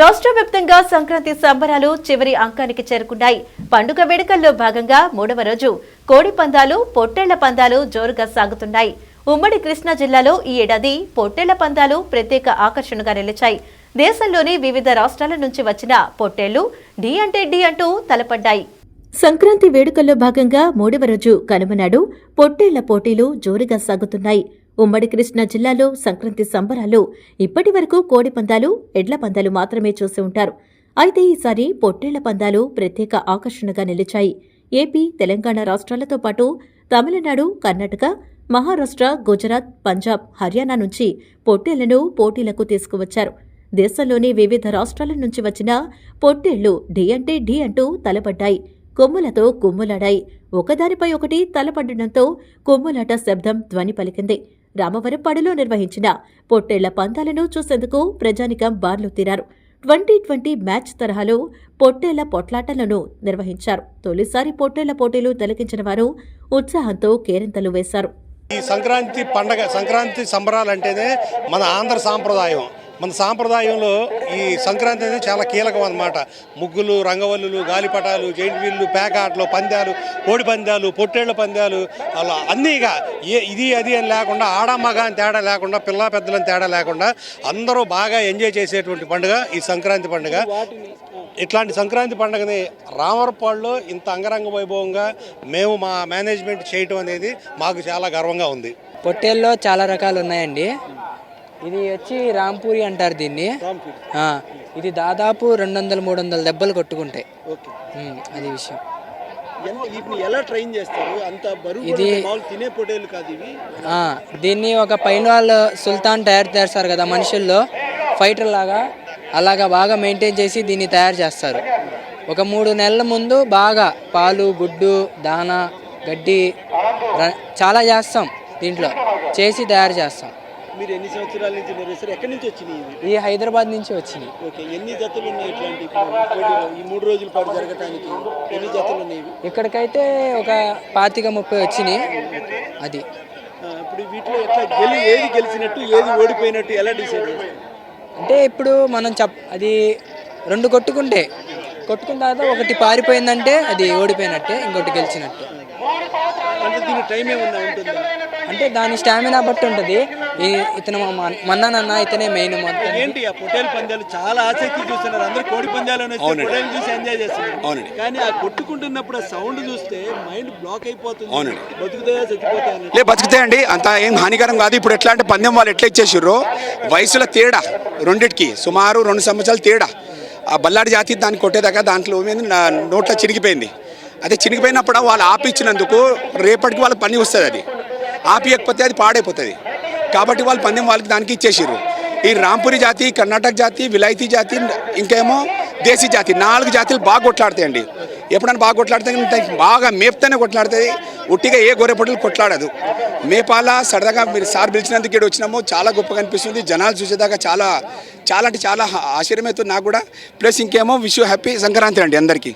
రాష్ట్ర వ్యాప్తంగా సంక్రాంతి సంబరాలు చివరి అంకానికి చేరుకున్నాయి. పండుగ వేడుకల్లో భాగంగా మూడవ రోజు కోడి పందాలు పొట్టేళ్ళ పందాలు జోరుగా సాగుతున్నాయి. ఉమ్మడి కృష్ణా జిల్లాలో ఈ ఏడాది పొట్టేళ్ళ పందాలు ప్రత్యేక ఆకర్షణగా నిలిచాయి. దేశంలోని వివిధ రాష్ట్రాల నుంచి వచ్చిన పొట్టేళ్ళు డి అంటే డి అంటూ తలపడ్డాయి. సంక్రాంతి వేడుకల్లో భాగంగా మూడవ రోజు కనుమనాడు పొట్టేళ్ళ పోటీలు జోరుగా సాగుతున్నాయి. ఉమ్మడి కృష్ణా జిల్లాలో సంక్రాంతి సంబరాల్లో ఇప్పటి వరకు కోడి పందాలు ఎడ్ల పందాలు మాత్రమే చూసి ఉంటారు. అయితే ఈసారి పొట్టేళ్ళ పందాలు ప్రత్యేక ఆకర్షణగా నిలిచాయి. ఏపీ తెలంగాణ రాష్ట్రాలతో పాటు తమిళనాడు కర్ణాటక మహారాష్ట్ర గుజరాత్ పంజాబ్ హర్యానా నుంచి పొట్టేళ్ళను పోటీలకు తీసుకువచ్చారు. దేశంలోని వివిధ రాష్ట్రాల నుంచి వచ్చిన పొట్టేళ్ళు ఢీ అంటే ఢీ అంటూ తలపడ్డాయి. కొమ్ములతో కొమ్ములాడాయి. ఒకదానిపై ఒకటి తలపడడంతో కొమ్ములాట శబ్దం ధ్వని పలికింది. పడలో నిర్వహించిన పొట్టేళ్ళ పందాలను చూసేందుకు ప్రజానికం బార్లు తీరారు. ట్వంటీ ట్వంటీ మ్యాచ్ తరహాలో పొట్టేళ్ళ పొట్లాటలను నిర్వహించారు. తొలిసారి పొట్టేళ్ళ పోటీలు తిలకించిన వారు ఉత్సాహంతో కేరింతలు వేశారు. ఈ సంక్రాంతి పండగ సంక్రాంతి సంబరాలు అంటేనే మన ఆంధ్ర సాంప్రదాయం. మన సాంప్రదాయంలో ఈ సంక్రాంతి అనేది చాలా కీలకం అన్నమాట. ముగ్గులు రంగవల్లులు గాలిపటాలు జైంట్ వీళ్ళు పేకాటలు పందాలు కోడి పందాలు పొట్టేళ్ళ పందాలు అలా అన్నీగా ఏ ఇది అది అని లేకుండా ఆడ మగ అని తేడా లేకుండా పిల్ల పెద్దలని తేడా లేకుండా అందరూ బాగా ఎంజాయ్ చేసేటువంటి పండుగ ఈ సంక్రాంతి పండుగ. ఇట్లాంటి సంక్రాంతి పండుగని రామవరపాడులో ఇంత అంగరంగ వైభవంగా మేము మా మేనేజ్మెంట్ చేయటం అనేది మాకు చాలా గర్వంగా ఉంది. పొట్టేల్లో చాలా రకాలు ఉన్నాయండి. ఇది వచ్చి రాంపూరి అంటారు దీన్ని. ఇది దాదాపు రెండు వందల మూడు వందల దెబ్బలు కొట్టుకుంటాయి అది విషయం. ఎలా ట్రైన్ చేస్తారు? అంత బరువు ఇది- తినే పొటేలు కాదు ఇవి. దీన్ని ఒక పైన వాళ్ళు సుల్తాన్ తయారు చేస్తారు కదా మనుషుల్లో. ఫైటర్ లాగా అలాగా బాగా మెయింటైన్ చేసి దీన్ని తయారు చేస్తారు. ఒక మూడు నెలల ముందు బాగా పాలు గుడ్డు దానా గడ్డి చాలా చేస్తాం దీంట్లో. చేసి తయారు చేస్తాం. మీరు ఎన్ని సంవత్సరాల నుంచి నిర్వహిస్తారు ఎక్కడి నుంచి వచ్చినాయి ఇవి? ఇది హైదరాబాద్ నుంచి వచ్చినాయి. ఓకే ఎన్ని జతలు ఉన్నాయి ఇట్లాంటి పోటీలో ఈ మూడు రోజుల పాటు జరగటానికి ఎన్ని జతలు ఉన్నాయి ఇవి? ఇక్కడికైతే ఒక పాతిక ముప్పై వచ్చినాయి. అది. ఆ, ఇప్పుడు వీటిలో ఎట్లా గెలి ఏది గెలిచినట్టు ఏది ఓడిపోయినట్టు ఎలా డిసైడ్ చేస్తారు? అంటే ఇప్పుడు మనం చెప్ అది రెండు కొట్టుకుంటే కొట్టుకున్న తర్వాత ఒకటి పారిపోయిందంటే అది ఓడిపోయినట్టే ఇంకోటి గెలిచినట్టే. అంటే దీని టైం ఏమన్నా ఉంటుందా? అంటే దాని స్టామినా బట్టి ఉంటుంది. ఈ ఇతను మన్నానన్న ఇతనే మెయిన్ ఏంటి ఆ పొటేల్ పందాలు? చాలా ఆసక్తి చూస్తున్నారు. అందరూ కోడి పందాలు పొటేలు చూసి ఎంజాయ్ చేస్తున్నారు. కానీ ఆ కొట్టుకుంటున్నప్పుడు ఆ సౌండ్ చూస్తే మైండ్ బ్లాక్ అయిపోతుంది. బతుకుతాయా చచ్చిపోతాయా. లే బతుకుతాయండి. అంత ఏం హానికరం కాదు. ఇప్పుడు ఎట్లా అంటే పందెం వాళ్ళు ఎట్లా ఇచ్చేసిర్రో వయసుల తేడా రెండిటికి సుమారు రెండు సంవత్సరాల తేడా. ఆ బల్లాడి జాతి దాన్ని కొట్టేదాకా దాంట్లో నోట్లో చిరిగిపోయింది అదే చిరిగిపోయినప్పుడు వాళ్ళు ఆపిచ్చినందుకు రేపటికి వాళ్ళకి పని వస్తుంది అది. ఆపియకపోతే అది పాడైపోతుంది. కాబట్టి వాళ్ళు పందెం వాళ్ళకి దానికి ఇచ్చేసారు ఈ రాంపురి జాతి కర్ణాటక జాతి విలాయతీ జాతి ఇంకేమో దేశీ జాతి నాలుగు జాతులు బాగా కొట్లాడతాయండి. ఎప్పుడైనా బాగా కొట్లాడితే బాగా మేపుతూనే కొట్లాడుతుంది. ఉట్టిగా ఏ గొర్రెపొట్టలు కొట్లాడదు. మేపాల సరదాగా మీరు సార్ పిలిచినందుకు ఇక్కడ వచ్చినాము. చాలా గొప్పగా అనిపిస్తుంది. జనాలు చూసేదాకా చాలా చాలా అంటే చాలా ఆశ్చర్యమవుతుంది నాకు కూడా. ప్లస్ ఇంకేమో విష్ హ్యాపీ సంక్రాంతి అండి అందరికీ.